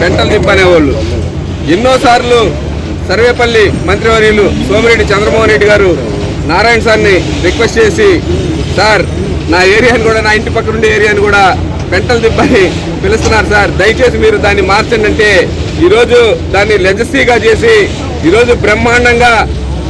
పెంటలు తిప్పనేవాళ్ళు. ఎన్నోసార్లు సర్వేపల్లి మంత్రివర్యులు సోమిరెడ్డి చంద్రమోహన్ రెడ్డి గారు నారాయణ సార్ని రిక్వెస్ట్ చేసి సార్ నా ఏరియాని కూడా నా ఇంటి పక్కన ఉండే ఏరియాని కూడా పెంటలు తిప్పని పిలుస్తున్నారు సార్. దయచేసి మీరు దాన్ని మార్చండి అంటే ఈరోజు దాన్ని లెజసీగా చేసి ఈరోజు బ్రహ్మాండంగా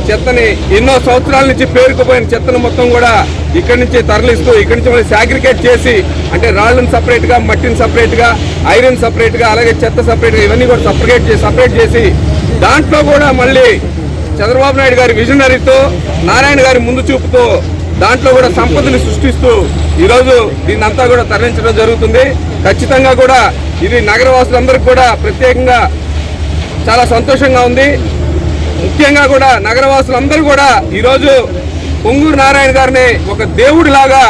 చెత్తని ఎన్నో సంవత్సరాల నుంచి పేరుకుపోయిన చెత్తను మొత్తం కూడా ఇక్కడి నుంచి తరలిస్తూ ఇక్కడి నుంచి మళ్ళీ సాగ్రికేట్ చేసి అంటే రాళ్ళను సపరేట్గా మట్టిని సపరేట్గా ఐరన్ సపరేట్గా అలాగే చెత్త సపరేట్గా ఇవన్నీ కూడా సపరేట్ చేసి సపరేట్ చేసి దాంట్లో కూడా మళ్ళీ చంద్రబాబు నాయుడు గారి విజనరీతో నారాయణ గారి ముందు చూపుతో దాంట్లో కూడా సంపదని సృష్టిస్తూ ఈరోజు దీన్నంతా కూడా తరలించడం జరుగుతుంది. ఖచ్చితంగా కూడా ఇది నగరవాసులందరికీ కూడా ప్రత్యేకంగా చాలా సంతోషంగా ఉంది. ముఖ్యంగా కూడా నగరవాసులందరూ కూడా ఈరోజు పొంగూరు నారాయణ గారిని ఒక దేవుడిలాగా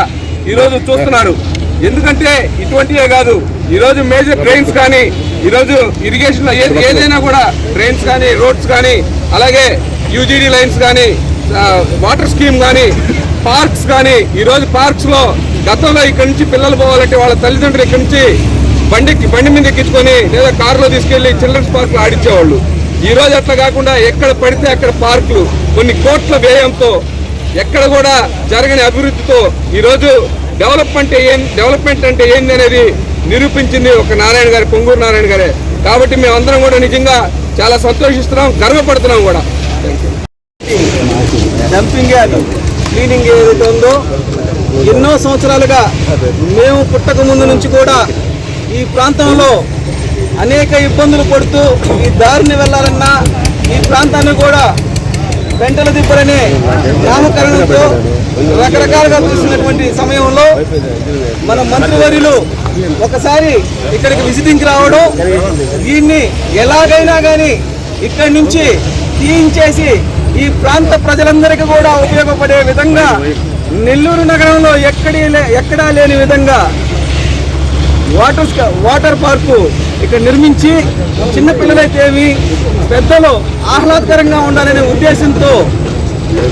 ఈరోజు చూస్తున్నారు. ఎందుకంటే ఇటువంటివే కాదు ఈరోజు మేజర్ ట్రైన్స్ కానీ ఈరోజు ఇరిగేషన్ ఏదైనా కూడా ట్రైన్స్ కానీ రోడ్స్ కానీ అలాగే యూజీడీ లైన్స్ కానీ వాటర్ స్కీమ్ కానీ పార్క్స్ కానీ ఈరోజు పార్క్స్లో గతంలో ఇక్కడి నుంచి పిల్లలు పోవాలంటే వాళ్ళ తల్లిదండ్రులు ఇక్కడి నుంచి బండికి బండి మీద ఎక్కించుకొని లేదా కారులో తీసుకెళ్ళి చిల్డ్రన్స్ పార్క్లో ఆడించేవాళ్ళు. ఈ రోజు అట్లా కాకుండా ఎక్కడ పడితే అక్కడ పార్కులు కొన్ని కోట్ల వ్యయంతో ఎక్కడ కూడా జరగని అభివృద్ధితో ఈరోజు డెవలప్మెంట్ ఏం డెవలప్మెంట్ అంటే ఏంది అనేది నిరూపించింది ఒక నారాయణ గారి పొంగూరు నారాయణ గారే. కాబట్టి మేమందరం కూడా నిజంగా చాలా సంతోషిస్తున్నాం గర్వపడుతున్నాం కూడా. డంపింగ్ యార్డ్ క్లీనింగ్ ఏదైతే ఉందో ఎన్నో సంవత్సరాలుగా మేము పుట్టక ముందు నుంచి కూడా ఈ ప్రాంతంలో అనేక ఇబ్బందులు పడుతూ ఈ దారిని వెళ్ళాలన్నా ఈ ప్రాంతాన్ని కూడా పెంటల దిబ్బలనే నామకరణంతో రకరకాలుగా చూసినటువంటి సమయంలో మన మంత్రివర్యులు ఒకసారి ఇక్కడికి విజిటింగ్కి రావడం దీన్ని ఎలాగైనా కానీ ఇక్కడి నుంచి తీయించేసి ఈ ప్రాంత ప్రజలందరికీ కూడా ఉపయోగపడే విధంగా నెల్లూరు నగరంలో ఎక్కడి ఎక్కడా లేని విధంగా వాటర్ వాటర్ పార్కు ఇక్కడ నిర్మించి చిన్నపిల్లలైతేవి పెద్దలు ఆహ్లాదకరంగా ఉండాలనే ఉద్దేశంతో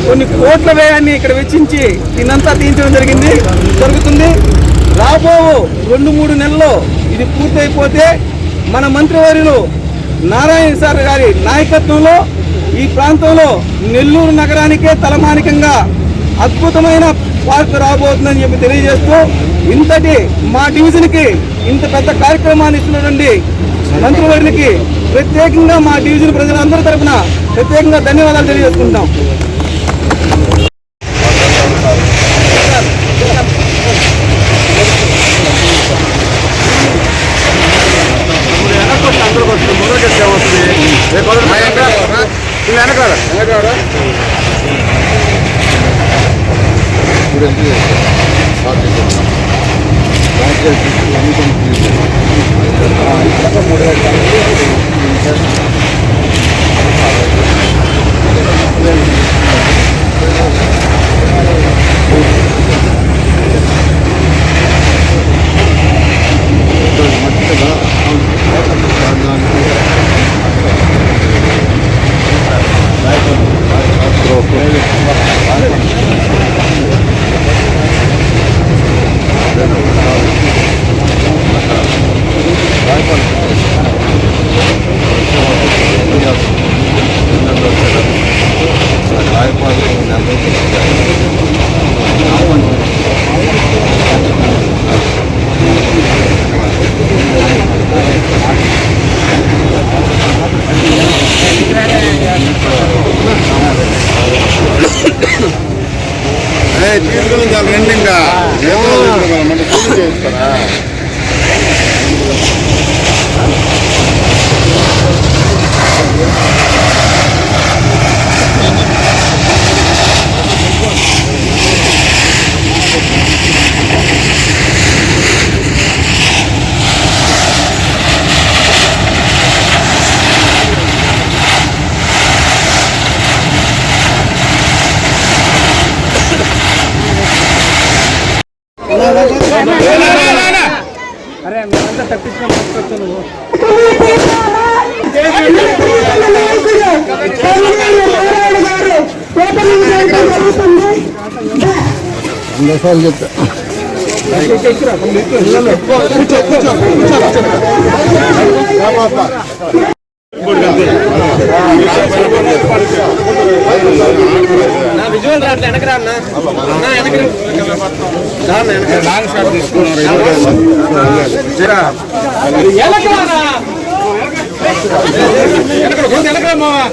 కొన్ని కోట్ల వ్యయాన్ని ఇక్కడ వెచ్చించి దీనంతా తీయించడం జరిగింది జరుగుతుంది. రాబో రెండు మూడు నెలల్లో ఇది పూర్తయిపోతే మన మంత్రివర్యులు నారాయణ సార్ గారి నాయకత్వంలో ఈ ప్రాంతంలో నెల్లూరు నగరానికే తలమానికంగా అద్భుతమైన పార్క్ రాబోతుందని చెప్పి తెలియజేస్తూ ఇంతటి మా డివిజన్కి ఇంత పెద్ద కార్యక్రమాన్ని ఇస్తున్నటువంటి మంత్రివర్యునికి ప్రత్యేకంగా మా డివిజన్ ప్రజలందరి తరఫున ప్రత్యేకంగా ధన్యవాదాలు తెలియజేసుకుంటున్నాం. మూడు వేల తీసుకుని చాలా రండి ఇంకా పూజ చేస్తారా? అరే చెప్తా కూర్చో కూర్చో కూర్చో నా విజువల్ రాట్లే వెనకరా అన్న నా వెనక లాంగ్ షాట్ తీసుకున్నారు వెనకరా మావా